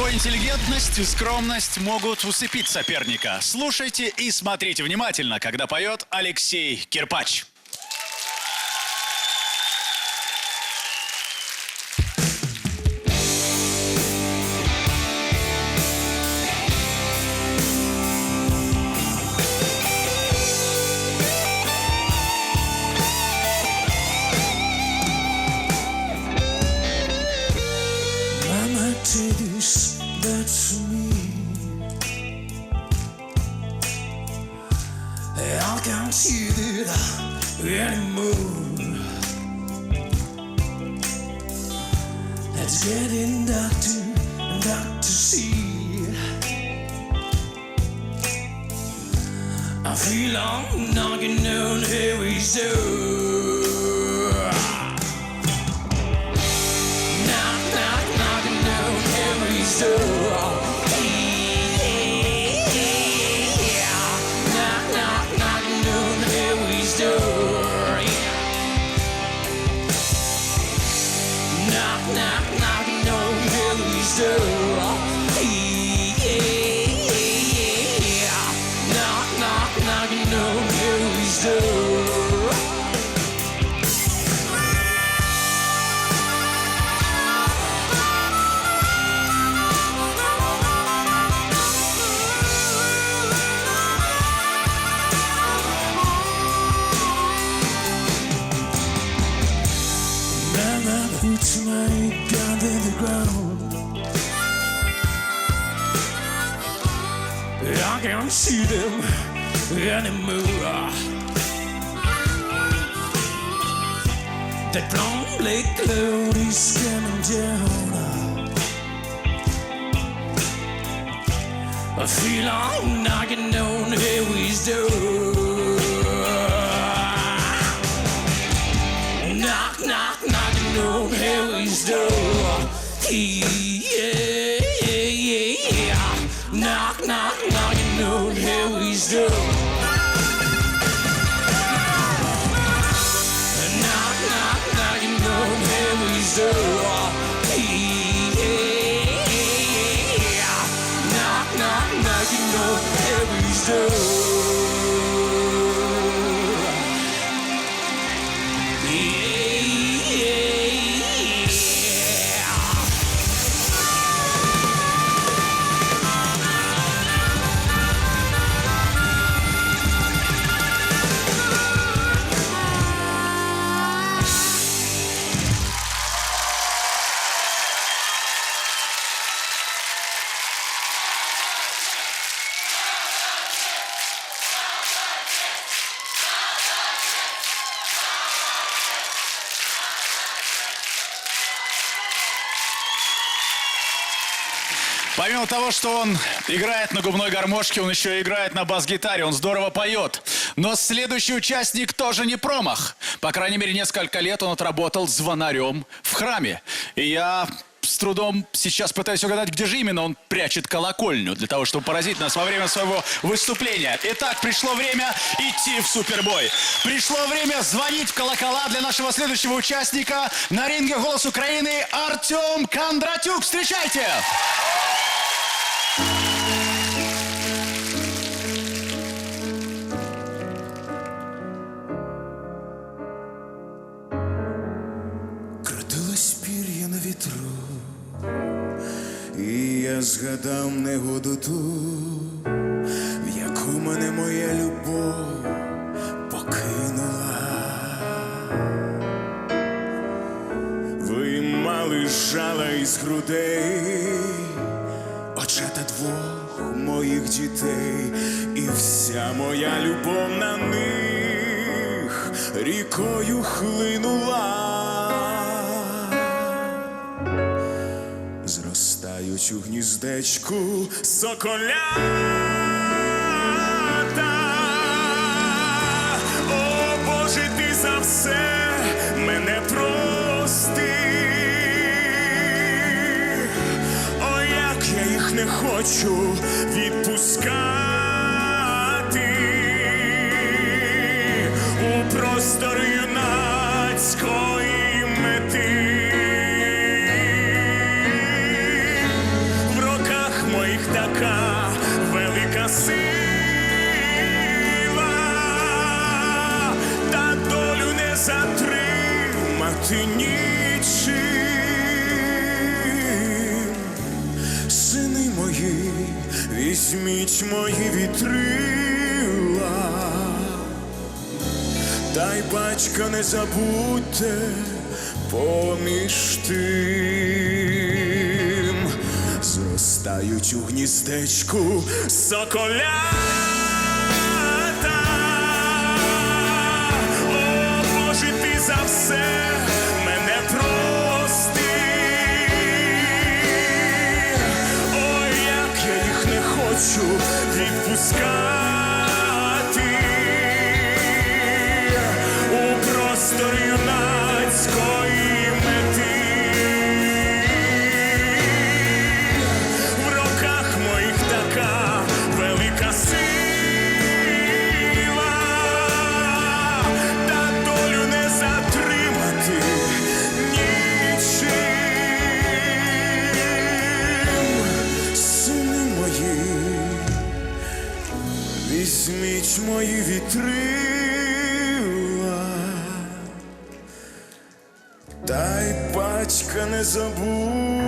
Его интеллигентность и скромность могут усыпить соперника. Слушайте и смотрите внимательно, когда поет Алексей Кирпач. See it anymore. It's getting dark to dark to see. I feel I'm knocking on Harry's door. Knock, knock, knocking down Harry's door. knock, knock, no, Billy see them anymore. That long black cloud is coming down. I feel Помимо того, что он играет на губной гармошке, он еще играет на бас-гитаре, он здорово поет. Но следующий участник тоже не промах. По крайней мере, несколько лет он отработал звонарем в храме. И я с трудом сейчас пытаюсь угадать, где же именно он прячет колокольню, для того, чтобы поразить нас во время своего выступления. Итак, пришло время идти в супербой. Пришло время звонить в колокола для нашего следующего участника на ринге «Голос Украины» Артем Кондратюк. Встречайте! Крутилось і я згадав негоду ту, в яку мене моя любов покинула. Виймали жала із грудей, очата двох моїх дітей, і вся моя любов на них рікою хлинула. Зростають у гніздечку соколята. О, Боже, ти за все мене прости. О, як я їх не хочу відпускати тримати нічим. Сини мої, візьміть мої вітрила, та й батька не забудьте поміж тим. Зростають у гніздечку соколята. Хочу відпускати. У простор візьміть мої вітрила, та й батька не забудь.